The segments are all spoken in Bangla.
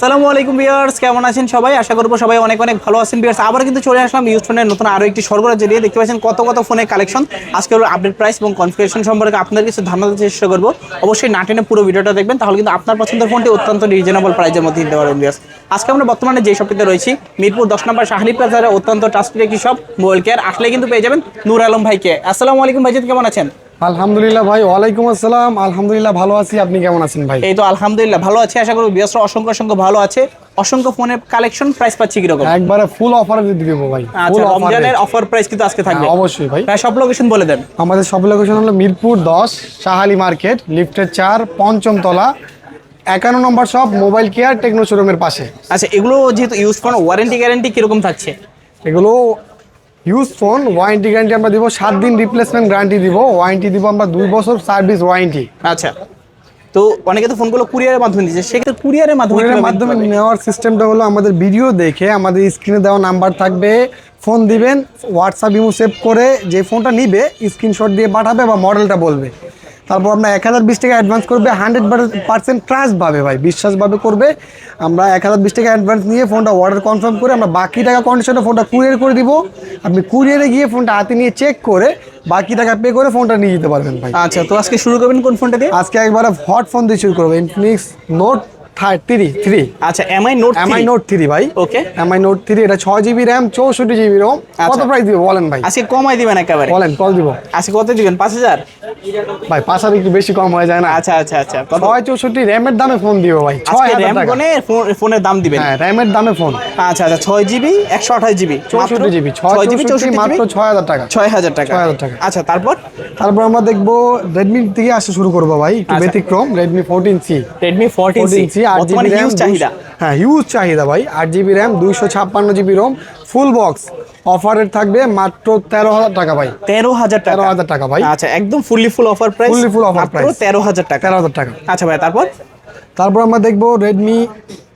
আসসালামু আলাইকুম ভিউয়ার্স, কেমন আছেন সবাই? আশা করব সবাই অনেক অনেক ভালো আছেন ভিউয়ার্স। আবার কিন্তু চলে আসলাম ইউজ ফোনের নতুন আরও একটি সরবরাহ জড়িয়ে দেখতে পাচ্ছেন কত কত ফোনের কালেকশন আজকে আপডেট প্রাইস এবং কনফিগারেশন সম্পর্কে আপনাদের কিছু ধারণা চেষ্টা করব। অবশ্যই না টেনে পুরো ভিডিওটা দেখবেন, তাহলে কিন্তু আপনার পছন্দের ফোনটি অত্যন্ত রিজনেবল প্রাইসের মধ্যে দিতে পারবেন ভিউয়ার্স। আজকে আমরা বর্তমানে যে শপটিতে রয়েছি, মিরপুর দশ নম্বর শাহলি প্লাজারে অত্যন্ত ট্রাস্টেড একটি শপ মোবাইল কেয়ার আসলে কিন্তু পেয়ে যাবেন নূর আলম ভাইকে। আসসালামু আলাইকুম ভাইজান, কেমন আছেন? আলহামদুলিল্লাহ ভাই ওয়ালাইকুম আসসালাম। আলহামদুলিল্লাহ ভালো আছি। আপনি কেমন আছেন ভাই? এই তো আলহামদুলিল্লাহ ভালো আছে। আশা করি বিয়াসরা অসংখ্য অসংখ্য ভালো আছে। অসংখ্য ফোনের কালেকশন প্রাইস পাচ্ছি কীরকম? একবারে ফুল অফার দিয়ে দিব ভাই আচ্ছা ফুল অফার রমজানের অফার প্রাইস কিন্তু আজকে থাকবে। অবশ্যই ভাই। ভাই সব লোকেশন বলে দেন। আমাদের সব লোকেশন হলো মিরপুর দশ শাহালি মার্কেট লিফটের চার পঞ্চম তলা একান্ন নম্বর শপ মোবাইল কেয়ার টেকনো শোরুমের পাশে। আচ্ছা এগুলো যেহেতু ইউজ ফোন ওয়ারেন্টি গ্যারেন্টি কীরকম থাকছে? এগুলো ইউজ ফোন ওয়ারেন্টি গ্যারান্টি আমরা দিব সাত দিন রিপ্লেসমেন্ট গ্যারান্টি দিব ওয়ারেন্টি দিব আমরা দুই বছর সার্ভিস ওয়ারেন্টি আচ্ছা। তো অনেকে তো ফোনগুলো কুরিয়ারের মাধ্যমে দিচ্ছে সেক্ষেত্রে কুরিয়ারের মাধ্যমে কুরিয়ারের মাধ্যমে নেওয়ার সিস্টেমটা হলো আমাদের ভিডিও দেখে আমাদের স্ক্রিনে দেওয়া নাম্বার থাকবে ফোন দিবেন হোয়াটসঅ্যাপ ইমো সেভ করে যে ফোনটা নিবে স্ক্রিনশট দিয়ে পাঠাবে বা মডেলটা বলবে। তারপর আমরা এক হাজার বিশ টাকা অ্যাডভান্স করবে হান্ড্রেড পার্সেন্ট ট্রাস্টভাবে ভাই বিশ্বাসভাবে করবে। আমরা এক হাজার বিশ টাকা অ্যাডভান্স নিয়ে ফোনটা অর্ডার কনফার্ম করে আমরা বাকি টাকা কন্ডিশনে ফোনটা কুরিয়ার করে দিব। আপনি কুরিয়ারে গিয়ে ফোনটা হাতে নিয়ে চেক করে বাকি টাকা পে করে ফোনটা নিয়ে যেতে পারবেন ভাই। আচ্ছা তো আজকে শুরু করবেন কোন ফোনটা দিয়ে? আজকে একবার হট ফোন দিয়ে শুরু করব ইনফিনিক্স নোট থ্রি থ্রি আচ্ছা MI note MI note three ভাই? ওকে এমআই নোট থ্রি এটা ছয় জিবি র্যাম চৌষট্টি জিবি রোম কত। প্রাইস দিব বলেন ভাই? আজকে কমাই দিবেন একেবারে। বলেন কত দিব? আজকে কত দিবেন? পাঁচ হাজার? ভাই পাঁচ হাজার একটু বেশি কম হয়ে যায় না? আচ্ছা আচ্ছা আচ্ছা। ছয় চৌষট্টি র্যামের দামে ফোন দিব ভাই। ছয় র্যাম টাকা। ফোনের দাম দিবেন। হ্যাঁ র্যামের দামে ফোন আচ্ছা আচ্ছা ছয় জিবি একশো আঠাশ জিবি চৌষট্টি জিবি ছয় জিবি চৌষট্টি চৌষট্টি মাত্র ছয় হাজার টাকা। ছয় হাজার টাকা। 6,000 টাকা। আচ্ছা তারপর? তারপর আমরা দেখব রেডমি থেকে আসা শুরু করব ভাই একটু আচ্ছা। ব্যতিক্রম Redmi fourteen C Redmi fourteen C আট জিবি র্যাম চাহিদা। হ্যাঁ হিউজ চাহিদা ভাই। আট জিবি র্যাম দুইশো ছাপ্পান্ন জিবি রোম ফুল বক্স অফারের থাকবে মাত্র তেরো হাজার টাকা ভাই। তেরো হাজার তেরো হাজার টাকা ভাই। আচ্ছা একদম fully full offer price full offer price। তেরো হাজার টাকা। তেরো হাজার টাকা। আচ্ছা ভাই তারপর? তারপর আমরা দেখব Redmi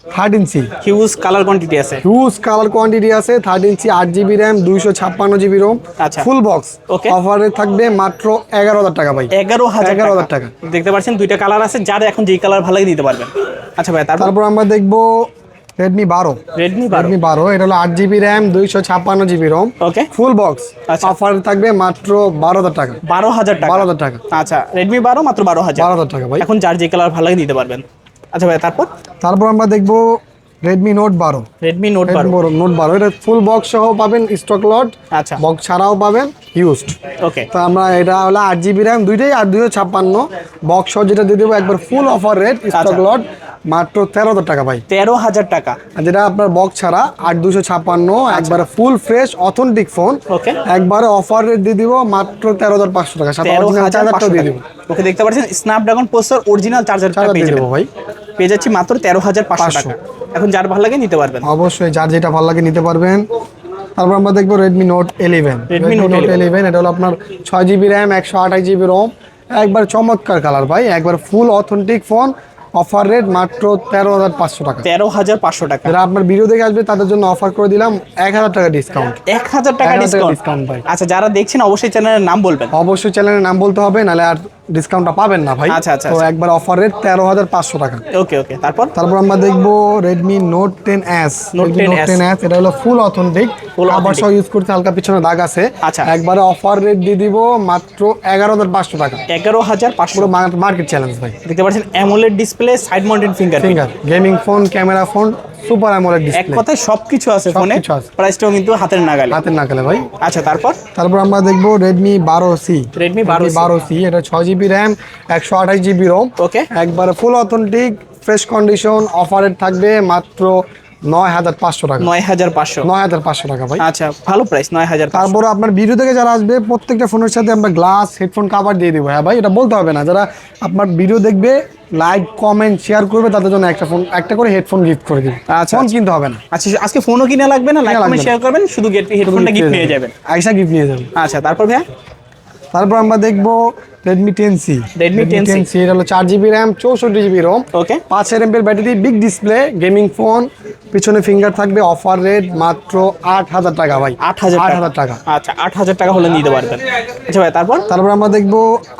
thirteen C huge colour quantity আছে। হিউজ কালার কোয়ান্টিটি আছে থার্টিন সি আট জিবি র্যাম দুইশো ছাপ্পান্ন GB ROM. Full box Okay. অফারে থাকবে মাত্র এগারো হাজার টাকা ভাই। এগারো হাজার এগারো হাজার টাকা। দেখতে পাচ্ছেন দুইটা কালার আছে যার এখন যেই কালার ভালো লাগে দিতে পারবেন। আচ্ছা ভাই তারপর? আমরা দেখব রেডমি বারো। রেডমি বারো। রেডমি বারো এটা হলো আট জিবি র্যাম দুইশো ছাপ্পান্ন GB ROM okay full box. Offer থাকবে মাত্র বারো হাজার টাকা। বারো হাজার টাকা। বারো হাজার টাকা। আচ্ছা রেডমি বারো মাত্র বারো হাজার। বারো হাজার টাকা ভাই। এখন যার যে কালার ভালো লাগে দিতে পারবেন। আচ্ছা ভাই তারপর? তারপর আমরা দেখব রেডমি নোট বারো। রেডমি নোট বারো। নোট বারো এটা ফুল বক্স সহ পাবেন স্টক লট আচ্ছা। বক্স ছাড়াও পাবেন ইউজড ওকে তো আমরা এটা হলো আট জিবি র্যাম দুইটাই আর দুইশো ছাপ্পান্ন। বক্স সহ যেটা দিয়ে দেবো একবার ফুল অফার রেট স্টক আচ্ছা। লট মাত্র তেরো হাজার টাকা ভাই। তেরো হাজার টাকা। যেটা আপনার বক্স ছাড়া আট দুশো ছাপ্পান্ন একবারে full fresh authentic phone Okay. একবারে অফার রেট দিয়ে দিব মাত্র তেরো হাজার পাঁচশো টাকা। original হাজার দিয়ে। দিব। ওকে দেখতে পাচ্ছেন স্ন্যাপড্রাগন পোস্টার অরিজিনাল চার্জার দিয়ে দেবো ভাই। পেয়ে যাচ্ছি মাত্র তেরো হাজার পাঁচশো। টাকা। এখন যার ভালো লাগে নিতে পারবেন। অবশ্যই যার যেটা ভালো লাগে নিতে পারবেন। তারপর আমরা দেখব Redmi note eleven Redmi note eleven এটা হলো আপনার ছয় জিবি র্যাম একশো আঠাশ জিবি রোম একবার চমৎকার কালার ভাই একবার full authentic phone offer rate মাত্র তেরো হাজার পাঁচশো টাকা। তেরো হাজার পাঁচশো টাকা। যারা আপনার ভিডিও দেখে আসবে তাদের জন্য অফার করে দিলাম এক হাজার টাকা ডিসকাউন্ট এক হাজার টাকা ডিসকাউন্ট ভাই। আচ্ছা যারা দেখছেন অবশ্যই চ্যানেলের নাম বলবেন। অবশ্যই চ্যানেলের নাম বলতে হবে নাহলে আর ডিসকাউন্টটা পাবেন না ভাই। আচ্ছা, আচ্ছা, তো আচ্ছা। একবার অফার রেট তেরো হাজার পাঁচশো টাকা। ওকে ওকে তারপর? তারপর আমরা দেখব Redmi note ten S Note Redmi 10S note ten S এটা হলো ফুল অথেন্টিক আবার সব ইউজ করতে হালকা পিছনে দাগ আছে। আচ্ছা। একবারে অফার রেট দিয়ে দিব মাত্র এগারো হাজার পাঁচশো টাকা। এগারো হাজার পাঁচশো। মার্কেট চ্যালেঞ্জ ভাই। দেখতে পাচ্ছেন AMOLED display side mounted finger finger gaming phone camera phone super AMOLED এক কথায় সবকিছু আছে ফোনে প্রাইসটাও কিন্তু হাতের নাগালে। হাতের নাগালে ভাই। আচ্ছা তারপর? তারপর আমরা দেখব রেডমি বারো সি Redmi 12C বারো সি এটা ছয় জিবি র্যাম একশো আঠাশ জিবি রোম ওকে একবারে ফুল অথেন্টিক ফ্রেশ কন্ডিশন অফারের থাকবে মাত্র নয় হাজার পাঁচশো টাকা। নয় হাজার পাঁচশো। নয় হাজার পাঁচশো টাকা ভাই। আচ্ছা ভালো প্রাইস নয় হাজার তারপরে আপনার ভিডিও থেকে যারা আসবে প্রত্যেকটা ফোনের সাথে আমরা গ্লাস হেডফোন কাভার দিয়ে দেবো। হ্যাঁ ভাই এটা বলতে হবে না। যারা আপনার ভিডিও দেখবে লাইক কমেন্ট শেয়ার করবে তাদের জন্য একটা ফোন একটা করে হেডফোন গিফট করে দিবে। আচ্ছা, ফোন আচ্ছা। কিনতে হবে না। আচ্ছা আজকে ফোনও কিনা লাগবে না? লাইক কমেন্ট শেয়ার করবেন শুধু হেডফোনটা গিফট নিয়ে যাবেন। আইসা গিফট নিয়ে যাবেন আচ্ছা তারপর ভাইয়া? তারপর আমরা দেখব Redmi ten C Redmi 10C C এটা হলো চার জিবি র্যাম চৌষট্টি জিবি রোম ওকে পাঁচের এমপের battery big display gaming phone পিছনে ফিঙ্গার থাকবে অফার রেট মাত্র আট হাজার টাকা ভাই। আট হাজার আট হাজার টাকা। আচ্ছা আট হাজার টাকা হলে নিতে পারবেন। আচ্ছা ভাই তারপর? তারপর আমরা দেখব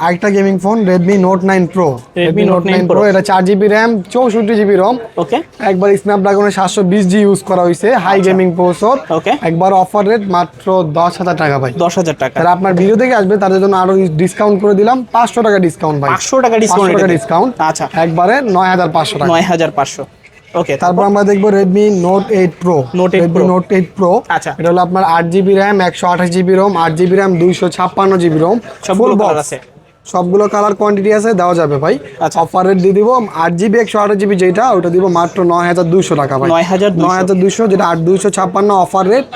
আরেকটা gaming phone Redmi note nine pro Redmi Note 9 Pro। এটা চার জিবি র্যাম চৌষট্টি জিবি রোম ওকে একবার স্ন্যাপড্রাগনের সাতশো বিশ জি ইউজ করা হয়েছে হাই গেমিং প্রসেসর। Okay। একবার অফার রেট মাত্র দশ হাজার টাকা ভাই। দশ হাজার টাকা। আপনার ভিডিও থেকে আসবে তাদের জন্য আরও ডিসকাউন্ট করে দিলাম। পাঁচশো টাকা ডিসকাউন্ট ভাই। পাঁচশো টাকা ডিসকাউন্ট ডিসকাউন্ট আচ্ছা। একবারে নয় হাজার পাঁচশো টাকা। নয় হাজার পাঁচশো। ওকে তারপর আমরা দেখব Redmi note eight pro note eight pro note eight pro আচ্ছা। এটা হলো আপনার আট জিবি র্যাম একশো আঠাশ জিবি রোম আট জিবি র্যাম দুইশো ছাপ্পান্ন জিবি রোম সবগুলো বক্স আছে। সবগুলো কালার কোয়ান্টিটি আছে দেওয়া যাবে ভাই। আচ্ছা। অফার রেট দিয়ে দিব আট জিবি একশো আট জিবি যেটা ওটা দিব মাত্র নয় হাজার দুশো টাকা ভাই। নয় হাজার নয় হাজার দুশো যেটা আট দুশো ছাপ্পান্ন অফার রেট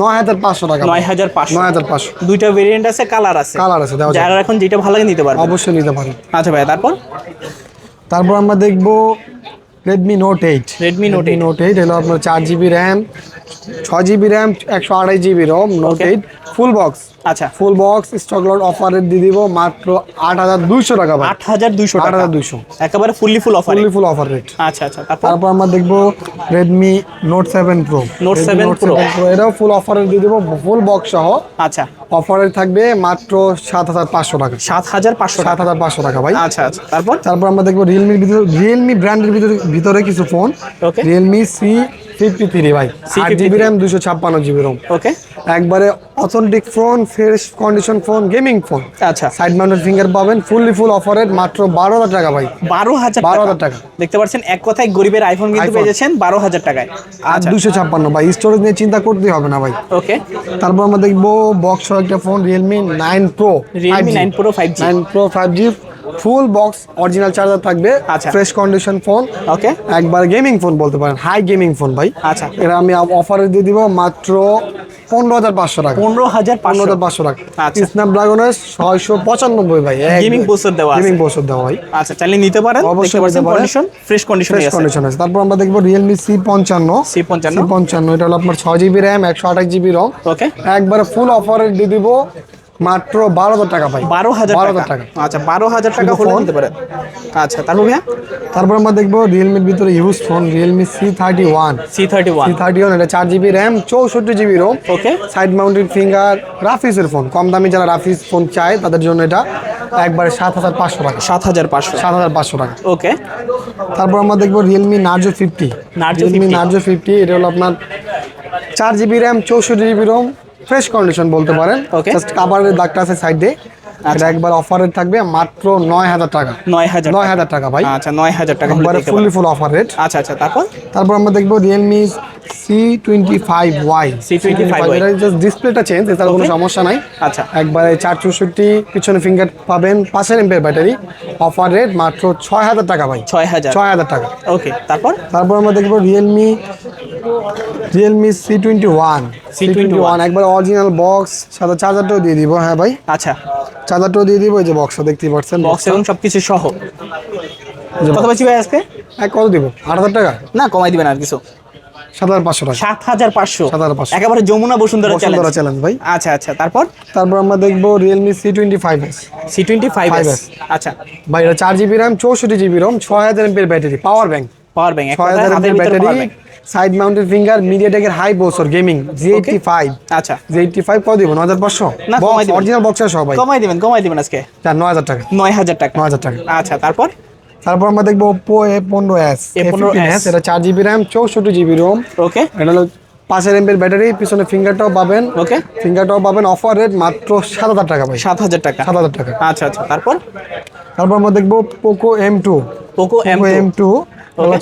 নয় হাজার পাঁচশো টাকা নয় হাজার পাঁচশো। নয় হাজার পাঁচশো। দুইটা ভেরিয়েন্ট আছে কালার আছে। কালার আছে দেওয়া যাবে। এখন যেটা ভালো লাগে নিতে পারবে। অবশ্যই নিতে পারেন আচ্ছা ভাই তারপর? তারপর আমরা দেখব Redmi note eight Redmi note 8 note eight হলো আপনার চার জিবি র্যাম ছয় জিবি র্যাম একশো আড়াই GB ROM note eight full box আচ্ছা। Full box stock lot offer দিয়ে দিব মাত্র আট হাজার দুইশো টাকা আট হাজার দুইশো আট হাজার দুইশো। একেবারে fully full offer fully full offer rate আচ্ছা আচ্ছা। তারপর? আমরা দেখব Redmi note seven pro Note 7 pro এটাও ফুল অফারে দিয়ে দিব ফুল বক্স সহ। আচ্ছা। অফারে থাকবে মাত্র সাত হাজার পাঁচশো টাকা। সাত হাজার পাঁচশো সাত হাজার পাঁচশো টাকা ভাই। আচ্ছা আচ্ছা। তারপর? তারপর আমরা দেখব রিয়েলমির ভিতরে রিয়েলমি ব্র্যান্ডের ভিতরে ভিতরে কিছু phone Realme C fifty three ভাই আট জিবি র্যাম দুশো ছাপ্পান্ন জিবি রোম ওকে একবারে authentic phone fresh condition phone gaming phone আচ্ছা। সাইড মাউন্টেড ফিঙ্গার পাবেন ফুললি ফুল অফারের মাত্র বারো হাজার টাকা ভাই। বারো হাজার 12,000 টাকা। দেখতে পাচ্ছেন এক কথায় গরিবের আইফোন কিন্তু iPhone। পেয়ে যাচ্ছেন বারো হাজার টাকায়। আর আচ্ছা। দুশো ছাপ্পান্ন ভাই স্টোরেজ নিয়ে চিন্তা করতে হবে না ভাই। ওকে তারপর আমরা দেখব বক্স একটা phone Realme nine pro Realme nine pro five G nine pro five G full box original charger থাকবে আচ্ছা। ফ্রেশ কন্ডিশন ফোন ওকে একবার গেমিং ফোন বলতে পারেন হাই গেমিং ফোন ভাই। আচ্ছা। এটা আমি অফারে দিয়ে দিব মাত্র পনেরো হাজার পাঁচশো টাকা। পনেরো হাজার পনেরো হাজার পাঁচশো টাকা। আচ্ছা। স্ন্যাপড্রাগনের ছয়শো পঁচানব্বই ভাই। গেমিং processor দেওয়া আছে। গেমিং প্রসেসর দেওয়া ভাই। আচ্ছা চাইলে নিতে পারেন। অবশ্যই নিতে পারেন। Condition fresh condition fresh condition আছে। তারপর আমরা দেখব রিয়েলমি সি পঞ্চান্ন। সি পঞ্চান্ন। পঞ্চান্ন এটা হলো আপনার ছয় জিবি র্যাম একশো আঠাশ জিবি রম ওকে একবারে ফুল অফারে দিয়ে দিব মাত্র বারো হাজার টাকা ভাই। বারো হাজার বারো টাকা? হাজার টাকা। আচ্ছা বারো হাজার টাকা phone? নিতে পারেন আচ্ছা তারপর ভাইয়া? তারপর আমরা দেখব রিয়েলমির ভিতরে use phone Realme C thirty one C thirty one C thirty one এটা চার জিবি র্যাম চৌষট্টি GB ROM okay side mounted finger রাফিসের phone কম দামি যারা রাফিস ফোন চায় তাদের জন্য এটা একবারে সাত হাজার পাঁচশো টাকা। সাত হাজার পাঁচশো। সাত হাজার পাঁচশো টাকা। ওকে তারপর আমরা দেখব Realme Narzo fifty Realme Narzo fifty এটা হলো আপনার চার জিবি র্যাম চৌষট্টি জিবি রোম ফ্রেশ কন্ডিশন বলতে পারেন. জাস্ট কাভারের দাগটা আছে সাইডে এটা একবার অফারে থাকবে মাত্র নয় হাজার টাকা। নয় হাজার নয় হাজার টাকা ভাই। আচ্ছা নয় হাজার টাকা একবারে ফুললি ফুল অফার রেট আচ্ছা আচ্ছা তারপর? তারপর আমরা দেখব Realme C twenty five Y C25Y এটা জাস্ট ডিসপ্লেটা চেঞ্জ এছাড়া কোনো সমস্যা নাই। আচ্ছা। একবারে চার চৌষট্টি পিছনে ফিঙ্গার পাবেন পাঁচের এমপের ব্যাটারি অফার রেট মাত্র ছয় হাজার টাকা ভাই। ছয় হাজার। ছয় হাজার টাকা। ওকে তারপর? তারপর আমরা দেখব Realme Realme C twenty one C twenty one একবার অরিজিনাল বক্স সাথে চার্জারটাও দিয়ে দিব হ্যাঁ ভাই? আচ্ছা। চার্জারটাও দিয়ে দিব এই যে বক্সটা দেখতেই পাচ্ছেন। বক্স এবং সবকিছু সহ। কত বেশি ভাই আজকে? এক কত দিব আট হাজার টাকা? না কমাই দিবেন আর কিছু। সাত হাজার পাঁচশো টাকা। সাত হাজার পাঁচশো। 7,500 একেবারে যমুনা বসুন্ধরা বসুন্ধরা চ্যালেঞ্জ চ্যালেঞ্জ ভাই। আচ্ছা আচ্ছা তারপর? তারপর আমরা দেখব Realme C twenty five S C twenty five 5S আচ্ছা। ভাই এটা চার জিবি র্যাম চৌষট্টি জিবি রোম ছয় হাজার ampere battery power bank power bank ছয় হাজার ampere battery side mounted finger মিডিয়াটেকের হাই বছর গেমিং জি এইটটি ফাইভ আচ্ছা। জি এইটটি ফাইভ কত দিব নয় হাজার পাঁচশো? না, অরিজিনাল বক্সের সহ ভাই। কমাই দিবেন কমাই দিবেন আজকে। চার নয় হাজার টাকা। নয় হাজার টাকা। নয় হাজার টাকা। আচ্ছা তারপর? তারপর আমরা দেখব ওপো এ পনেরো এস এ A15s এটা চার জিবি র্যাম চৌষট্টি জিবি রোম ওকে এটা হলো পাঁচের এমপের ব্যাটারি পিছনে ফিঙ্গারটাও পাবেন। ওকে ফিঙ্গারটাও পাবেন অফার রেট মাত্র সাত হাজার টাকা ভাই। সাত হাজার টাকা। সাত হাজার টাকা। আচ্ছা আচ্ছা তারপর? তারপর আমরা দেখব Poco M two Poco M M two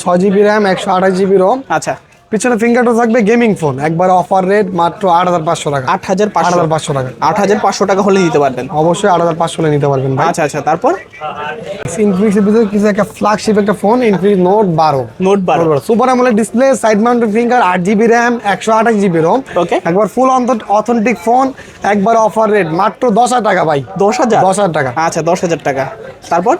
ছয় জিবি র্যাম একশো আঠাশ জিবি রোম আচ্ছা। পিছনে ফিঙ্গারটা থাকবে গেমিং ফোন একবার অফার রেট মাত্র আট হাজার পাঁচশো টাকা। আট হাজার আট হাজার পাঁচশো টাকা। আট হাজার পাঁচশো টাকা হলে দিতে পারবেন। অবশ্যই আট হাজার পাঁচশো হলে নিতে পারবেন আচ্ছা আচ্ছা তারপর? ইনফিনিক্সের ভিতরে কিছু একটা ফ্ল্যাগশিপ একটা ফোন ইনফিনিক্স নোট বারো। নোট বারো। Super AMOLED display side mounted finger আট জিবি র্যাম একশো আঠাশ জিবি রোম Okay. একবার ফুল অথেন্টিক ফোন একবার অফার রেট মাত্র দশ হাজার টাকা ভাই। দশ হাজার? দশ হাজার টাকা। আচ্ছা দশ হাজার টাকা। তারপর?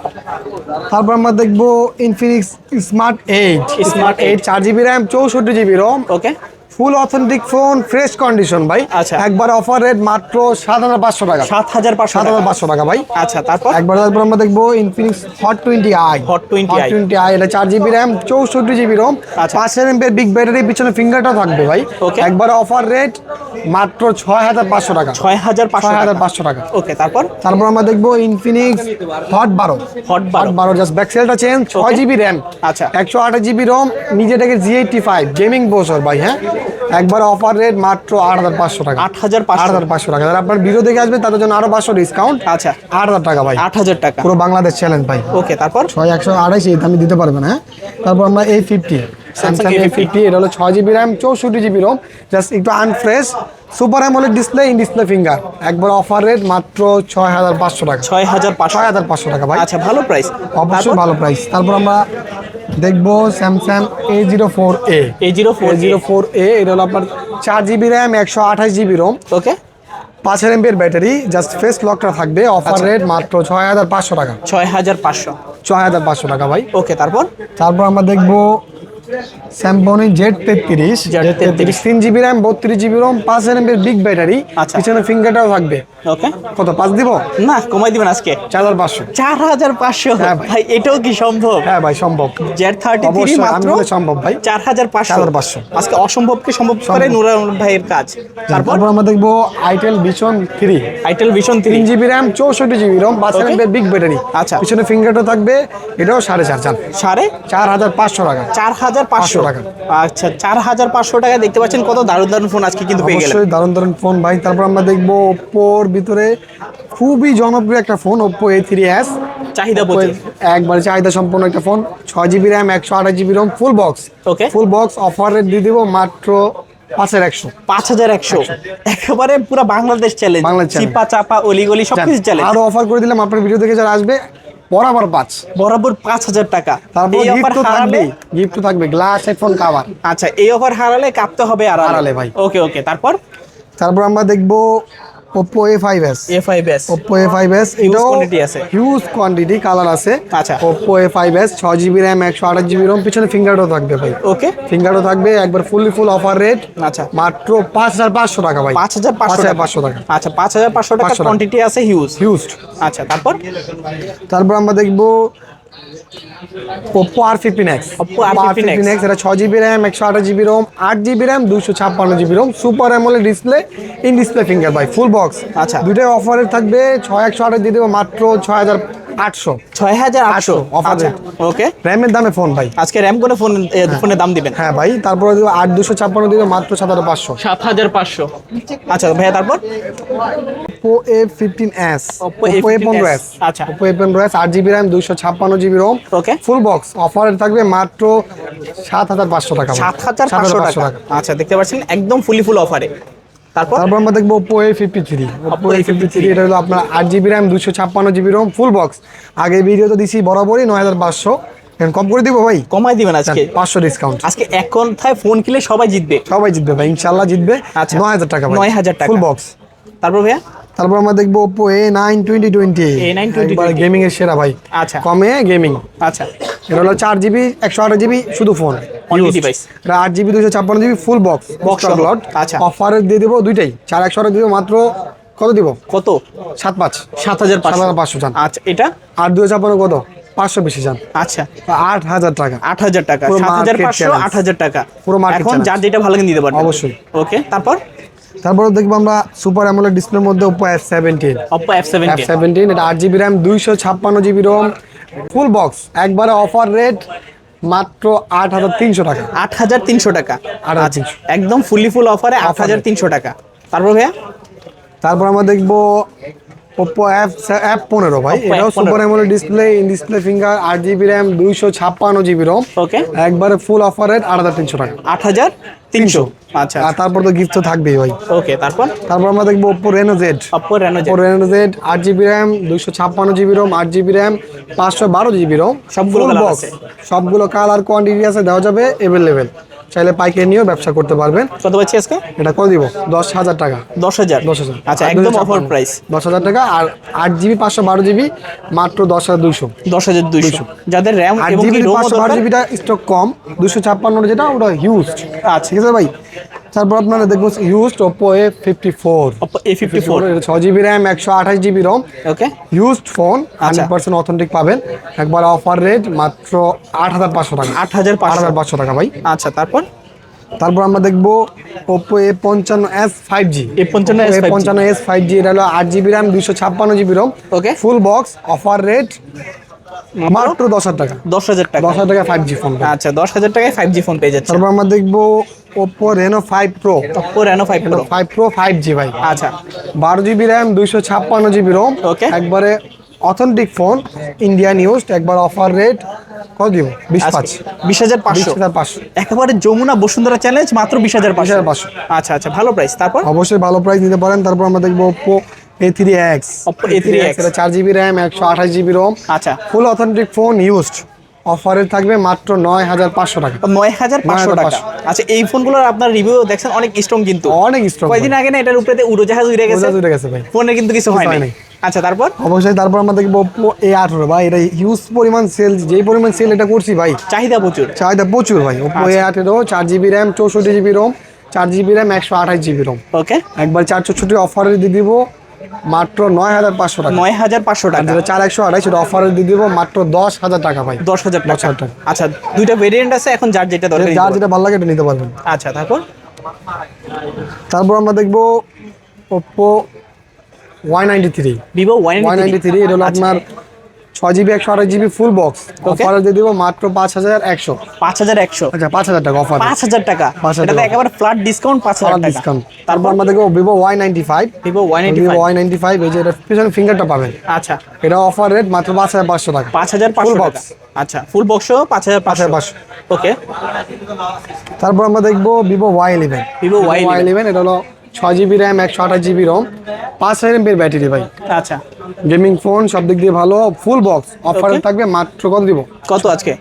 তারপর আমরা দেখব Infinix smart eight smart eight চার জিবি র্যাম চৌষট্টি GB ROM okay full authentic phone fresh condition ভাই। আচ্ছা। একবার অফার রেট মাত্র সাত হাজার পাঁচশো টাকা। সাত হাজার সাত হাজার পাঁচশো টাকা ভাই। আচ্ছা তারপর? একবার তারপর আমরা দেখব Infinix hot twenty I Hot 20i twenty I এটা চার জিবি র্যাম চৌষট্টি জিবি রোম আচ্ছা। পাঁচ এমপের বিগ ব্যাটারি পিছনে ফিঙ্গারটাও থাকবে ভাই। একবার অফার রেট মাত্র ছয় হাজার পাঁচশো টাকা। ছয় হাজার পাঁচশো হাজার পাঁচশো টাকা। ওকে তারপর? তারপর আমরা দেখব ইনফিনিক্স হট বারো। Hot 12 বারো জাস্ট ব্যাকসেলটা চেঞ্জ ছয় জিবি র্যাম আচ্ছা। একশো আঠাশ GB ROM নিজেটাকে G eighty five gaming processor ভাই হ্যাঁ? একবার অফার রেট মাত্র আট হাজার পাঁচশো টাকা। আট হাজার আট হাজার পাঁচশো টাকা। যারা আপনার ভিডিও দেখে আসবে তাদের জন্য আরও পাঁচশো ডিসকাউন্ট আচ্ছা। আট হাজার টাকা ভাই। আট হাজার টাকা। পুরো বাংলাদেশ চ্যালেঞ্জ ভাই। ওকে তারপর? ছয় একশো আড়াইশ এই দামে দিতে পারবেন হ্যাঁ? তারপর আমরা এই ফিফটি স্যামসাং এ ফিফটি এটা হলো ছয় জিবি র্যাম চৌষট্টি জিবি রোম জাস্ট একটু unfresh super AMOLED display in display finger একবার অফার রেট মাত্র ছয় হাজার পাঁচশো টাকা। ছয় হাজার ছয় হাজার পাঁচশো টাকা ভাই। আচ্ছা ভালো প্রাইস অবশ্যই ভালো প্রাইস তারপর আমরা দেখব Samsung A zero four A এই zero four zero four A এটা হলো আপনার চার জিবি র্যাম একশো আঠাশ জিবি রোম ওকে পাঁচ হাজার এমপির ব্যাটারি জাস্ট ফেস লকটা থাকবে। অফার আচ্ছা। রেট মাত্র ছয় হাজার পাঁচশো টাকা। ছয় হাজার পাঁচশো। ছয় হাজার পাঁচশো টাকা ভাই। ওকে তারপর? তারপর আমরা দেখব স্যামসং জেড তেত্রিশ। Z33 তেত্রিশ। তিন জিবি র্যাম বত্রিশ জিবি রোম পাঁচ হাজার এমপির বিগ ব্যাটারি আচ্ছা। পিছনে ফিঙ্গারটাও থাকবে। ওকে কত পাঁচ দিব? না কমাই দিবেন আজকে। চার হাজার পাঁচশো। চার হাজার পাঁচশো? হ্যাঁ ভাই। এটাও কি সম্ভব? হ্যাঁ ভাই সম্ভব। জেড থার্টি থ্রি মাত্র সম্ভব ভাই। চার হাজার পাঁচশো। 4500 আজকে অসম্ভবকে সম্ভব করে নুরান ভাইয়ের কাজ? তারপর? আমরা দেখব itel vision three itel vision three GB RAM চৌষট্টি জিবি রোম পাঁচ বিগ ব্যাটারি আচ্ছা। পিছনে ফিঙ্গারটাও থাকবে এটাও সাড়ে চার চার। সাড়ে? চার হাজার পাঁচশো টাকা। চার হাজার পাঁচশো। টাকা। আচ্ছা চার হাজার পাঁচশো টাকা দেখতে পাচ্ছেন কত দারুণ দারুণ ফোন আজকে কিন্তু পেয়ে গেলেন। দারুণ দারুণ ফোন ভাই। তারপর আমরা দেখব ওপ্পোর ভিতরে খুবই জনপ্রিয় একটা phone Oppo A three S চাহিদা একবারে চাহিদা সম্পন্ন একটা ফোন ছয় জিবি র্যাম একশো আঠাশ GB ROM full box Okay. Full box offer rate দিয়ে দেবো মাত্র পাঁচের একশো। পাঁচ হাজার একশো। একেবারে পুরো বাংলাদেশ চ্যালেঞ্জ চিপা চাপা অলিগলি সবকিছু চ্যালেঞ্জ আরও অফার করে দিলাম আপনার ভিডিও দেখে যারা আসবে বরাবর পাঁচ। বরাবর পাঁচ হাজার টাকা। তারপর গিফট তো থাকবে গিফট তো থাকবে গ্লাস হেডফোন কাভার আচ্ছা এই অফার হারালে কাঁপতে হবে আর হারালে ভাই। ওকে ওকে তারপর? তারপর আমরা দেখব Oppo A five S A five S Oppo A five S এটাও quantity আছে। হিউজ কোয়ান্টিটি কালার আছে. আচ্ছা। ওপ্পো এ ফাইভ এস ছয় জিবি র্যাম একশো আঠাশ জিবি রোম পিছনে ফিঙ্গারও থাকবে ভাই। ওকে ফিঙ্গারও থাকবে একবার ফুললি ফুল অফার রেট আচ্ছা। মাত্র পাঁচ হাজার পাঁচশো টাকা ভাই। পাঁচ হাজার পাঁচশো টাকা। পাঁচশো টাকা। আচ্ছা পাঁচ হাজার পাঁচশো টাকা। কোয়ান্টিটি আছে হিউজ হিউজ আচ্ছা তারপর? তারপর আমরা দেখব Oppo R fifteen X Oppo R fifteen X এটা ছয় জিবি র্যাম একশো আঠাশ জিবি রোম আট জিবি র্যাম দুশো ছাপ্পান্ন GB ROM super AMOLED display in display finger ভাই ফুল বক্স আচ্ছা। দুটাই অফারে থাকবে ছয় একশো আঠাশ দিয়ে দেবো মাত্র ছয় হাজার আটশো। ছয় হাজার আটশো। offer আচ্ছা ওকে। র্যামের দামে ফোন ভাই। আজকে র্যাম করে ফোন ফোনের দাম দিবেন? হ্যাঁ ভাই তারপরে আট দুশো ছাপ্পান্ন দিবে মাত্র সাত হাজার পাঁচশো। সাত হাজার পাঁচশো। আচ্ছা ভাইয়া তারপর? Oppo A fifteen S Oppo Oppo A পনেরো এস আচ্ছা। ওপো এ পনেরো এস আট জিবি র্যাম দুশো ছাপ্পান্ন GB ROM Okay. Full box অফারে থাকবে মাত্র সাত হাজার পাঁচশো টাকা। সাত হাজার পাঁচশো টাকা। আচ্ছা দেখতে পাচ্ছেন একদম ফুলি ফুল অফারে তারপর? তারপর আমরা দেখব Oppo A fifty three Oppo A fifty three এটা হলো আপনার আট জিবি র্যাম দুশো ছাপ্পান্ন জিবি রোম ফুল বক্স আগে ভিডিও তো দিছি বরাবরই নয় হাজার পাঁচশো। এখন কম করে দিব ভাই? কমাই দিবেন আজকে। পাঁচশো ডিসকাউন্ট আজকে এক কথায় ফোন কিনলে সবাই জিতবে। সবাই জিতবে ভাই ইনশাল্লাহ জিতবে। আচ্ছা। নয় হাজার টাকা 9,000 টাকা। ফুল বক্স তারপর ভাইয়া? তারপর আমরা দেখব টোয়েন্টি A9 2020 গেমিং এর সেরা ভাই। আচ্ছা। কমে গেমিং আচ্ছা। এটা হলো চার জিবি একশো আঠাশ জিবি শুধু ফোন Only device। এটা আট জিবি দুশো ছাপ্পান্ন জিবি ফুল বক্স সহ। লট আচ্ছা। অফারে দিয়ে দেবো দুইটাই। চার একশো আঠাশ দিব মাত্র কত দিব? কত? সাত পাঁচ। সাত হাজার সাত হাজার পাঁচশো চান। আচ্ছা এটা? আর দুশো ছাপ্পান্ন কত? পাঁচশো বেশি চান। আচ্ছা। আট হাজার টাকা। আট হাজার টাকা। সাত হাজার পাঁচশো আট হাজার টাকা। পুরো এখন যার যেটা ভালো লাগে নিতে পারবেন অবশ্যই। ওকে তারপর? তারপরে দেখব আমরা সুপার অ্যামোলেড ডিসপ্লের মধ্যে Oppo F F seventeen seventeen এটা আট জিবি র্যাম দুইশো ছাপ্পান্ন জিবি রোম ফুল বক্স একবারে অফার রেট মাত্র আট হাজার তিনশো টাকা। আট হাজার তিনশো টাকা। আট হাজার তিনশো। একদম ফুলি ফুল অফারে আট হাজার তিনশো টাকা। তারপর ভাইয়া? তারপর আমরা দেখব ওপো অ্যাপ অ্যাপ পনেরো ভাই। এটাও super AMOLED display in display finger আট জিবি র্যাম দুইশো ছাপ্পান্ন জিবি রোম ওকে একবারে ফুল অফার রেট আট হাজার তিনশো টাকা। আট হাজার তিনশো। আচ্ছা আর তারপর তো গিফট তো থাকবেই ভাই। ওকে তারপর? তারপর আমরা দেখব Oppo Reno Z Oppo Reno Oppo Reno Z আট জিবি র্যাম দুইশো ছাপ্পান্ন জিবি রোম আট জিবি র্যাম পাঁচশো বারো জিবি রোম সবগুলো। আছে। সবগুলো কালার কোয়ান্টিটি আছে দেওয়া যাবে এভেলেবেল চাইলে পাইকারি নিয়েও ব্যবসা করতে পারবেন। কত পাচ্ছি আজকে? এটা কত দিব? দশ হাজার টাকা। দশ হাজার? দশ হাজার। আচ্ছা একদম 256 অফার প্রাইস দশ হাজার টাকা আর আট জিবি পাঁচশো বারো জিবি মাত্র দশ হাজার দুইশো। দশ হাজার দুইশো। যাদের র্যাম আট এবং জিবি পাঁচশো বারো জিবিটা স্টক কম। দুশো ছাপ্পান্ন যেটা ওটা হিউজ আচ্ছা। ঠিক আছে ভাই? তারপর আপনারা দেখুন used Oppo A fifty four A fifty four ছ জিবি র্যাম একশো আঠাশ GB ROM okay used phone hundred percent authentic পাবেন। একবার অফার রেট মাত্র আট হাজার পাঁচশো টাকা। আট হাজার আট হাজার পাঁচশো টাকা ভাই। আচ্ছা তারপর? তারপর আমরা দেখব ওপো এ পঞ্চান্ন এস ফাইভ জি A55s এ পঞ্চান্ন এস পঞ্চান্ন এস ফাইভ জি এটা হলো আট জিবি র্যাম দুশো ছাপ্পান্ন GB ROM okay full box offer rate মাত্র দশ হাজার টাকা। দশ হাজার টাকা। দশ হাজার টাকা ফাইভ জি ফোন আচ্ছা দশ হাজার টাকায় ফাইভ জি ফোন পেয়ে যাচ্ছে তারপর আমরা দেখব Oppo Reno five pro Oppo Reno five pro five pro five G ভাই। আচ্ছা। বারো জিবি র্যাম দুইশো ছাপ্পান্ন জিবি রোম Okay. একবারে অথেন্টিক ফোন ইন্ডিয়ান ইউজ একবার অফার রেট কত দিব? বিশ পাঁচ। বিশ হাজার পাঁচশো। হাজার পাঁচশো। একেবারে যমুনা বসুন্ধরা চ্যালেঞ্জ মাত্র বিশ হাজার পাঁচ হাজার পাঁচশো। আচ্ছা আচ্ছা ভালো প্রাইস তারপর? অবশ্যই ভালো প্রাইস নিতে পারেন। তারপর আমরা দেখব Oppo A three X Oppo A3X এটা চার জিবি র্যাম একশো আঠাশ জিবি রোম আচ্ছা। ফুল অথেন্টিক ফোন ইউজড অফারে থাকবে মাত্র নয় হাজার পাঁচশো টাকা। নয় হাজার পাঁচশো টাকা। আচ্ছা এই ফোনগুলোর আপনার রিভিউ দেখছেন অনেক স্ট্রং কিন্তু। অনেক স্ট্রং কয়দিন আগে না এটার উপরে উড়োজাহাজ উড়ে গেছে? উড়ে গেছে ভাই। ফোনের কিন্তু কিছু হয় নাই নাই। আচ্ছা তারপর? অবশ্যই তারপর আমরা দেখব ওপো এ আঠারো ভাই এটা হিউজ পরিমাণ সেল যেই পরিমাণ সেল এটা করছি ভাই। চাহিদা প্রচুর। চাহিদা প্রচুর ভাই। ওপো এ আঠেরো চার জিবি র্যাম চৌষট্টি জিবি রোম চার জিবি র্যাম একশো আঠাশ জিবি রোম ওকে একবার চারশো ছুটি অফারে দিয়ে দিব। মাত্র নয় হাজার পাঁচশো টাকা। নয় হাজার পাঁচশো টাকা যেটা চার একশো আঠাশ সেটা অফারে দিয়ে দেবো মাত্র দশ হাজার টাকা ভাই। দশ হাজার টাকা। আচ্ছা দুইটা ভেরিয়েন্ট আছে এখন যার যেটা দরকার যার যেটা ভালো লাগে এটা নিতে পারবেন। আচ্ছা তারপর? তারপর আমরা দেখব Oppo Y ninety three Vivo Y ninety three এটা হলো আপনার ছয় জিবি একশো আঠাশ জিবি ফুল বক্স অফারে দিয়ে দিব মাত্র পাঁচ হাজার একশো পাঁচ হাজার একশো আচ্ছা পাঁচ হাজার টাকা অফার পাঁচ হাজার টাকা 5,000 এটাতে। একেবারে ফ্ল্যাট ডিসকাউন্ট পাঁচ হাজার ডিসকাউন্ট তারপর আমরা দেখব Vivo Y ninety five Vivo one eighty Vivo Y ninety five এই যে এটা পিছনে ফিঙ্গারটা পাবেন আচ্ছা এটা অফার রেট মাত্র পাঁচ হাজার পাঁচশো টাকা পাঁচ হাজার টাকা box। আচ্ছা ফুল বক্সও পাঁচ হাজার পাঁচ হাজার পাঁচশো ওকে তারপর আমরা দেখব Vivo Y eleven Y11 Y eleven এটা হলো ছয় জিবি র্যাম একশো আঠাশ জিবি রম পাঁচ হাজার এমপের ব্যাটারি ভাই। আচ্ছা। গেমিং ফোন সব দিক দিয়ে ভালো ফুল বক্স অফারে থাকবে মাত্র কত দিব? কত আজকে?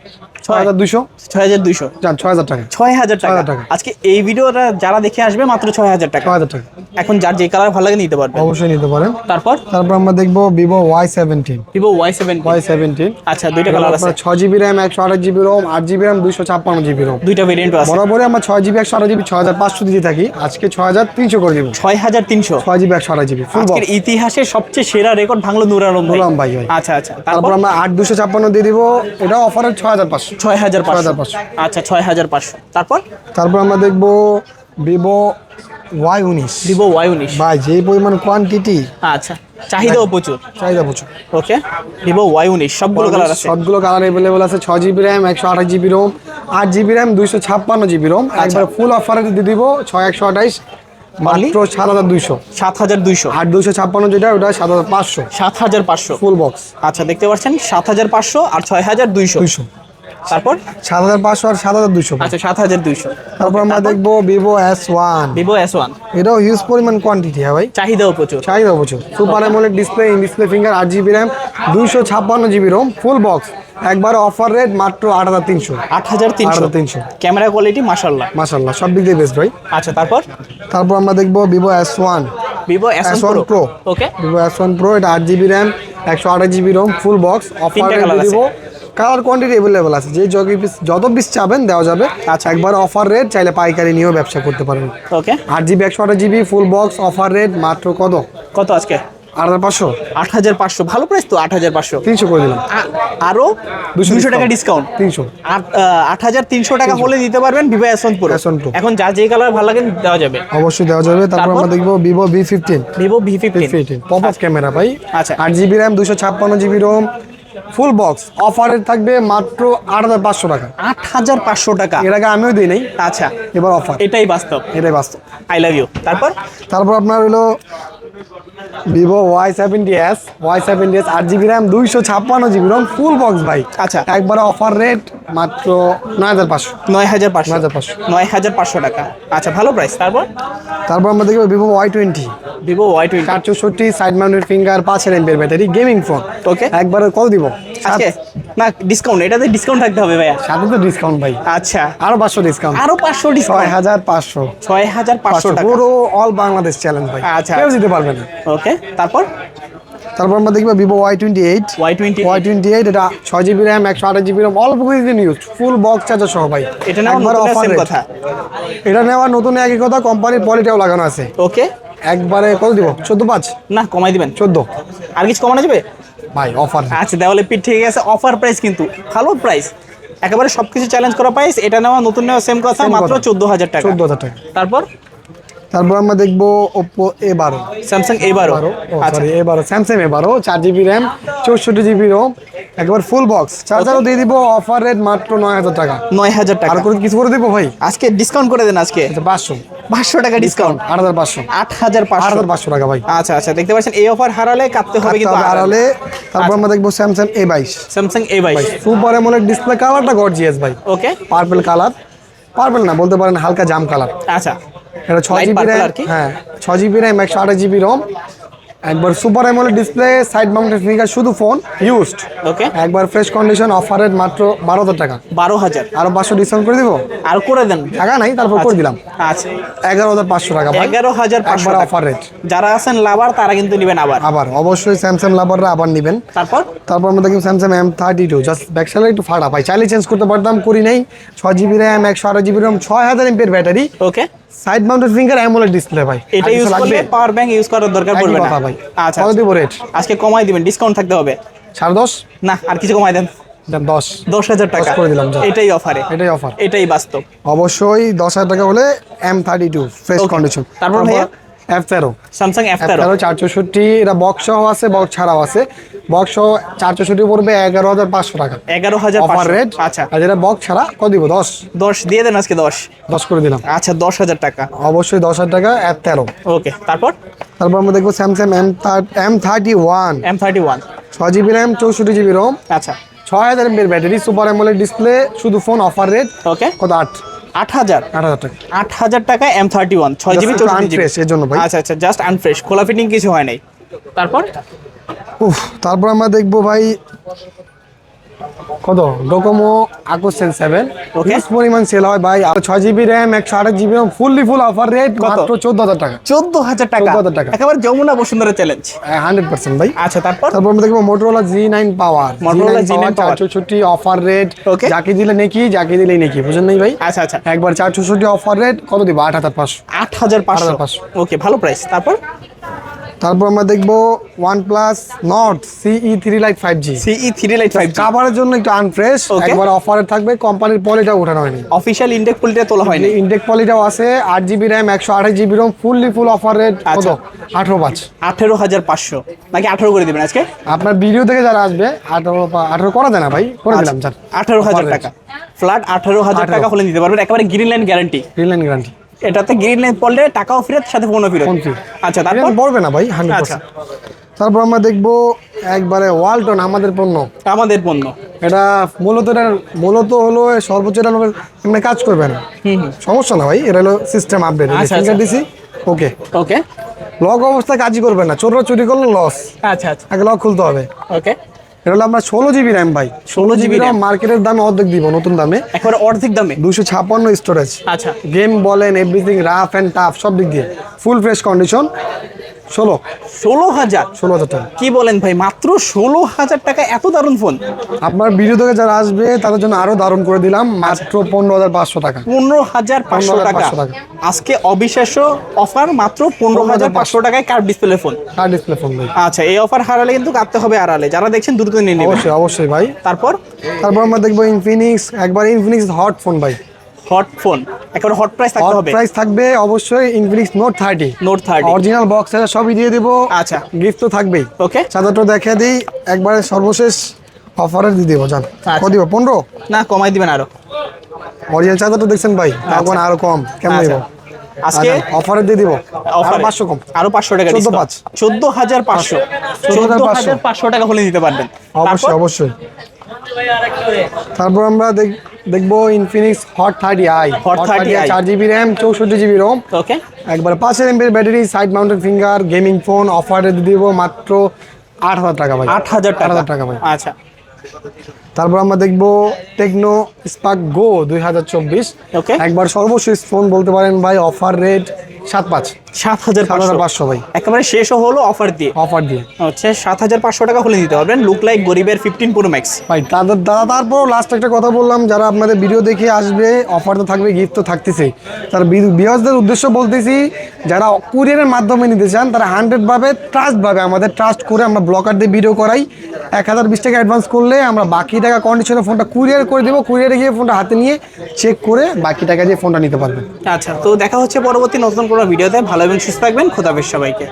ছয় হাজার দুশো ছয় হাজার যান ছয় হাজার টাকা ছয় হাজার টাকা 6,000 টাকা। আজকে এই ভিডিওটা যারা দেখে আসবে মাত্র ছয় হাজার টাকা ছয় হাজার টাকা এখন যার যে কালার ভালো লাগে নিতে পারবে অবশ্যই নিতে পারেন তারপর তারপর আমরা দেখব Vivo Y seventeen Vivo Y Y seventeen আচ্ছা দুইটা কালার আছে ছয় জিবি র্যাম একশো আঠাশ জিবি রোম আট জিবি র্যাম দুইশো ছাপ্পান্ন জিবি রোম দুইটা ভেরিয়েন্ট আছে বরাবরই আমরা ছয় জিবি একশো আঠাশ জিবি ছয় হাজার পাঁচশো দিয়ে থাকি আজকে ছয় হাজার তিনশো করে দিব ছয় হাজার তিনশো ছয় জিবি একশো আঠাশ জিবি আজকের ইতিহাসে সবচেয়ে সেরা রেকর্ড ভাঙলো নুরারম ভাই ভাই। আচ্ছা আচ্ছা তারপর তারপর আমরা আট দুশো ছাপ্পান্ন দিয়ে দিব এটা অফারের ছয় হাজার পাঁচশো ছয় হাজার পাঁচশো। আচ্ছা ছয় হাজার পাঁচশো। তারপর? তারপর আমরা দেখব ভিভো ওয়াই উনিশ। ভিভো ওয়াই উনিশ। ভাই যে পরিমাণ কোয়ান্টিটি আচ্ছা চাহিদাও প্রচুর। চাহিদা প্রচুর। ওকে ভিভো ওয়াই উনিশ সবগুলো কালার আছে। সবগুলো কালার অ্যাভেলেবল আছে ছয় জিবি র্যাম একশো আঠাশ জিবি রোম আট জিবি র্যাম দুইশো ছাপ্পান্ন জিবি রোম আচ্ছা। একবার ফুল অফারে দিয়ে দিব ছয় একশো আঠাইশ মাত্র সাত হাজার দুইশো। সাত হাজার দুইশো। আট দুইশো ছাপ্পান্ন যেটা ওটা সাত হাজার পাঁচশো। সাত হাজার পাঁচশো। ফুল বক্স আচ্ছা দেখতে পাচ্ছেন সাত হাজার পাঁচশো আর ছয় হাজার দুইশো। দুইশো। তারপর? সাত হাজার পাঁচশো আর সাত হাজার দুইশো। আচ্ছা সাত হাজার দুইশো। তারপর আমরা দেখব Vivo S one Vivo S one এটাও হিউজ পরিমাণ কোয়ান্টিটি হ্যাঁ ভাই। চাহিদাও প্রচুর। চাহিদা প্রচুর। Super AMOLED display in display finger আট জিবি র্যাম দুইশো ছাপ্পান্ন জিবি রোম ফুল বক্স একবার অফার রেট মাত্র আট হাজার তিনশো। আট হাজার তিনশো। 8,300 ক্যামেরা কোয়ালিটি মাসাল্লাহ মাসাল্লাহ সব দিক দিয়ে বেস্ট ভাই। আচ্ছা তারপর? তারপর আমরা দেখব Vivo S one Vivo S S1 one pro Pro। Okay Vivo S one pro এটা আট জিবি র্যাম একশো আঠাশ GB ROM full box offer rate দিব। কালার কোয়ান্টিটি অ্যাভেলেবেল আছে। যে যত পিস যত পিস চাবেন দেওয়া যাবে। আচ্ছা। একবার অফার রেট চাইলে পাইকারি নিয়েও ব্যবসা করতে পারবেন। ওকে আট জিবি একশো আঠাশ GB full box offer rate মাত্র কত? কত আজকে? আট হাজার পাঁচশো। আট হাজার পাঁচশো। ভালো প্রাইস তো আট হাজার পাঁচশো। তিনশো করে দিলাম। আরও দুশো টাকা ডিসকাউন্ট তিনশো। আট হাজার তিনশো টাকা হলে দিতে পারবেন Vivo S one pro S1 Pro। এখন যার যে কালার ভালো লাগে দেওয়া যাবে। অবশ্যই দেওয়া যাবে। তারপর? আমরা দেখব Vivo V fifteen Vivo V fifteen fifteen pop up camera ভাই। আচ্ছা। আট জিবি র্যাম দুশো ছাপ্পান্ন জিবি রোম ফুল বক্স। অফারে থাকবে মাত্র আট হাজার পাঁচশো টাকা। আট হাজার পাঁচশো টাকা। এর আগে আমিও দিই নাই। আচ্ছা। এবার অফার। এটাই বাস্তব। এটাই বাস্তব। আই লাভ ইউ তারপর? তারপর আপনার হলো Vivo Y seventy S Y seventy S আট জিবি র্যাম দুইশো ছাপ্পান্ন জিবি রোম ফুল বক্স ভাই। আচ্ছা। একবার অফার রেট মাত্র নয় হাজার পাঁচশো। নয় হাজার পাঁচশো। 9,500 নয় হাজার পাঁচশো টাকা। আচ্ছা ভালো প্রাইস তারপর? তারপর আমরা দেখব Vivo Y twenty Vivo Y twenty চার চৌষট্টি সাইড মাউন্টেড ফিঙ্গার পাঁচ এমপির ব্যাটারি গেমিং ফোন ওকে একবার কত দিব। আজকে? না ডিসকাউন্ট এটাতে ডিসকাউন্ট থাকতে হবে ভাইয়া। সাথে তো ডিসকাউন্ট ভাই। আচ্ছা। আরও পাঁচশো ডিসকাউন্ট আরও পাঁচশো ছয় হাজার পাঁচশো। ছয় হাজার পাঁচশো টাকা। পুরো অল বাংলাদেশ চ্যালেঞ্জ ভাই। আচ্ছা, কেউ। দিতে পারবে না। ওকে তারপর? তারপর আমরা দেখব Vivo Y twenty eight Y twenty Y twenty eight এটা ছয় জিবি র্যাম একশো আঠাশ জিবি র্যাম অল্প কিছুদিন ইউজ ফুল বক্স চার্জার সহ ভাই। এটা নেওয়া একবার নতুন offer সেম rate। কথা? এটা নেওয়া নতুন একই কথা কোম্পানির পলিটাও লাগানো আছে। ওকে একবারে কত দিব? চোদ্দ পাঁচ? না কমাই দিবেন। চোদ্দ। আর কিছু কমানো যাবে? ভাই অফার আচ্ছা দেওয়ালে পিঠ ঠিক আছে অফার প্রাইস কিন্তু। ভালো প্রাইস একেবারে সবকিছু চ্যালেঞ্জ করা প্রাইস এটা নেওয়া নতুন নেওয়া সেম কথা মাত্র চোদ্দ হাজার টাকা। চোদ্দ হাজার টাকা। তারপর? তারপর আমরা দেখব ওপো এ বারো। স্যামসাং এ বারো। আচ্ছা। সরি এ বারো স্যামসাং এ বারো চার জিবি র্যাম চৌষট্টি জিবি রোম একবার ফুল বক্স চার্জারও দিয়ে দিব অফার রেট মাত্র নয় হাজার টাকা। নয় হাজার আর টাকা করে কিছু করে দিব ভাই? আজকে ডিসকাউন্ট করে দেন আজকে। আচ্ছা পাঁচশো। পাঁচশো টাকা ডিসকাউন্ট আট হাজার পাঁচশো। আট হাজার আট হাজার পাঁচশো টাকা ভাই। আচ্ছা আচ্ছা দেখতে পাচ্ছেন এই অফার হারালে কাটতে হবে কিন্তু আড়ালে তারপর আচ্ছা। আমরা দেখব স্যামসাং এ বাইশ। স্যামসাং এ বাইশ। সুপার এমোলেড ডিসপ্লে কালারটা গর্জিয়াস ভাই। ওকে পার্পল কালার পার্পল না বলতে পারেন হালকা জাম কালার আচ্ছা। এটা ছয় জিবি র্যাম? হ্যাঁ ছয় জিবি র্যাম একশো আঠাশ জিবি রোম একবার super AMOLED display side mounted finger শুধু ফোন ইউজড ওকে একবার ফ্রেশ কন্ডিশন অফার রেট মাত্র বারো হাজার টাকা। বারো হাজার। আরও পাঁচশো ডিসকাউন্ট করে দিব? আর করে দেন। টাকা নাই তারপর করে দিলাম। আচ্ছা। এগারো হাজার পাঁচশো টাকা এগারো হাজার একবার অফার রেট যারা আছেন লাভার তারা কিন্তু নেবেন আবার। আবার অবশ্যই স্যামসাং লাভাররা আবার নেবেন। তারপর? তারপর আমরা দেখি Samsung M thirty two just ব্যাকসাইডে একটু ফাটা পাই চাইলে চেঞ্জ করতে পারতাম করি নাই। ছয় জিবি র্যাম একশো আঠাশ জিবি র্যাম ছয় হাজার ampere battery. Okay side mounted finger AMOLED display ভাই। এটা ইউজ করলে পাওয়ার ব্যাংক ইউজ করার দরকার পড়বে না। ভাই। আচ্ছা কত দিব রেট আজকে কমাই দিবেন ডিসকাউন্ট থাকতে হবে। সাড়ে দশ? না আর কিছু কমাই দেন। দশ। দশ হাজার টাকা। করে দিলাম। এটাই অফারে এটাই অফার এটাই বাস্তব। অবশ্যই দশ হাজার টাকা হলে M thirty two fresh condition তারপর ভাইয়া? এফ তেরো স্যামসাং এফ তেরো তেরো চার চৌষট্টি এটা বক্স সহ আছে বক্স ছাড়াও আছে। বক্স সহ চার চৌষট্টি পড়বে এগারো হাজার পাঁচশো টাকা। এগারো হাজার অফার রেট আচ্ছা। আর যেটা বক্স ছাড়া কত দিব? দশ। দশ দিয়ে দেন আজকে দশ। দশ করে দিলাম। আচ্ছা দশ হাজার টাকা। অবশ্যই দশ হাজার টাকা এফ তেরো ওকে তারপর? তারপর আমরা দেখব Samsung M M thirty one M thirty one ছয় জিবি র্যাম চৌষট্টি জিবি রোম আচ্ছা। ছয় হাজার এমবির ব্যাটারি সুপার অ্যামোলেড ডিসপ্লে শুধু ফোন অফার রেট ওকে কত? আট। আট হাজার। আট হাজার টাকা। আট হাজার টাকা এম থার্টি ওয়ান ছয় জিবি আচ্ছা আচ্ছা জাস্ট আনফ্রেশ খোলা ফিটিং কিছু হয় নাই। তারপর? উফ তারপর আমরা দেখব ভাই কত? ডোকোমো আকোসেন সেভেন. হিউজ পরিমাণ সেল হয় ভাই। আর ছয় জিবি র্যাম একশো আঠাশ GB RAM fully full offer rate মাত্র চোদ্দ হাজার টাকা। চোদ্দ হাজার টাকা। 14,000 টাকা। একেবারে Jamuna Bashundhara challenge hundred percent ভাই। আচ্ছা তারপর? তারপর আমরা দেখব Motorola G nine power Motorola G9 চার Power। চৌষট্টি অফার রেট Okay. যাকে দিলে নেকি যাকে দিলেই নেকি বুঝেন নাই ভাই? আচ্ছা আচ্ছা। একবার চার চৌষট্টি অফার রেট কত দিব? আট হাজার পাঁচশো। আট হাজার পাঁচশো। 8,500 ওকে ভালো প্রাইস তারপর? তারপর আমরা দেখব one plus Nord CE three lite five G CE three lite five কাভারের জন্য একটু আনফ্রেশ. একবার অফারে থাকবে কোম্পানির পলিটা ওঠানো হয়নি। অফিসিয়াল ইন্ডেক্স পুলিটা তোলা হয়নি। ইনটেক পলিটাও আছে আট জিবি র্যাম একশো আঠাশ GB ROM fully full offer rate কত আচ্ছা। আঠারো পাঁচ। আঠেরো হাজার পাঁচশো। নাকি আঠেরো করে দিবেন আজকে? আপনার ভিডিও থেকে যারা আসবে আঠারো আঠারো করা যায় না ভাই? করে দিলাম স্যার আঠারো হাজার টাকা। ফ্ল্যাট আঠারো হাজার টাকা হলে নিতে পারবেন একেবারে green line guarantee green line guarantee এটাতে গ্রিন লাইন পড়লে টাকাও ফেরত সাথে ফোনও ফেরত। আচ্ছা তারপর? পড়বে না ভাই আচ্ছা। তারপর আমরা দেখব একবারে ওয়ালটন আমাদের পণ্য। আমাদের পণ্য। এটা মূলত এটা মূলত হলো সর্বোচ্চ এটা এমনি কাজ করবে না। সমস্যা না ভাই এটা হলো সিস্টেম আপডেট আচ্ছা, ফিঙ্গার আচ্ছা। দিছি ওকে ওকে লক অবস্থায় কাজই করবে না চোররা চুরি করলে লস আচ্ছা আচ্ছা। আগে লক খুলতে হবে। ওকে এটা হলো আমরা ষোলো জিবি র্যাম ভাই। ষোলো জিবি র্যাম। মার্কেটের দামে অর্ধেক দিব নতুন দামে। একেবারে অর্ধেক দামে? দুশো ছাপ্পান্ন স্টোরেজ আচ্ছা। গেম বলেন এভরিথিং রাফ অ্যান্ড টাফ সব দিক দিয়ে। ফুল ফ্রেশ কন্ডিশন ষোলো। ষোলো হাজার? ষোলো হাজার টাকা। কি বলেন ভাই মাত্র ষোলো হাজার টাকা? এত দারুণ ফোন। আপনার ভিডিও থেকে যারা আসবে তাদের জন্য আরও দারুণ করে দিলাম। মাত্র পনেরো হাজার পাঁচশো টাকা। পনেরো হাজার পাঁচশো টাকা। আজকে অবিশ্বাস্য অফার মাত্র পনেরো হাজার পাঁচশো টাকায় কার ডিসপ্লে ফোন আর ডিসপ্লে ফোন আচ্ছা এই অফার হারালে কিন্তু কাটতে হবে আড়ালে। যারা দেখছেন দ্রুত নিয়ে নেবেন। অবশ্যই অবশ্যই ভাই। তারপর? তারপর আমরা দেখব ইনফিনিক্স একবার ইনফিনিক্স হট ফোন ভাই। হট ফোন একেবারে হট প্রাইস থাকতে হট হবে। প্রাইস থাকবে অবশ্যই Infinix note thirty note thirty original box আছে সবই দিয়ে দেবো। আচ্ছা। গিফট তো থাকবেই। ওকে চাদরটা দেখে দিই একবারে সর্বশেষ অফারে দিয়ে দেবো জান। আচ্ছা। কত দিব পনেরো? না কমাই দিবেন আরও। অরিজিনাল চাদরটা দেখছেন ভাই? তখন আরও কম। কেমন আচ্ছা। আজকে? অফারে দিয়ে দিব। অফার আরও পাঁচশো কম। আরও পাঁচশো টাকা 14,500 চোদ্দ হাজার পাঁচশো। চোদ্দ হাজার পাঁচশো। টাকা হলে নিতে পারবেন। অবশ্যই অবশ্যই। তারপর আমরা দেখ- দেখব Infinix hot thirty i hot thirty i চার জিবি র্যাম চৌষট্টি জিবি রোম ওকে একবার পাঁচের এমপির battery side mountain finger gaming phone অফারে দিব মাত্র আট হাজার টাকা ভাই। আট হাজার টাকা ভাই। আচ্ছা। তারপর আমরা দেখব টেকনো স্পার্ক গো দুই হাজার চব্বিশ. একবার সর্বশেষ ফোন বলতে পারেন ভাই অফার রেট সাত পাঁচ। সাত হাজার পাঁচশো ভাই। একেবারে শেষও হলো অফার দিয়ে। অফার দিয়ে। হচ্ছে সাত হাজার পাঁচশো টাকা হলে দিতে পারবেন। লুক লাইক গরিবের ফিফটিন প্রো ম্যাক্স ভাই তাদের দাদা তারপর লাস্ট একটা কথা বললাম যারা আপনাদের ভিডিও দেখে আসবে অফার তো থাকবে গিফট তো থাকতেছে। তার বিহসদের উদ্দেশ্য বলতেছি যারা কুরিয়ারের মাধ্যমে নিতে চান তারা হান্ড্রেড ভাবে ট্রাস্ট ভাবে আমাদের ট্রাস্ট করে আমরা ব্লকার দিয়ে ভিডিও করাই। এক হাজার বিশ টাকা অ্যাডভান্স করলে আমরা বাকি টাকা কন্ডিশনে ফোনটা কুরিয়ার করে দেবো কুরিয়ারে গিয়ে ফোনটা হাতে নিয়ে চেক করে বাকি টাকা দিয়ে ফোনটা নিতে পারবেন। আচ্ছা তো দেখা হচ্ছে পরবর্তী নতুন কোনো ভিডিওতে। ভালো এবং সুস্থ থাকবেন। খোদাবেশ সবাইকে।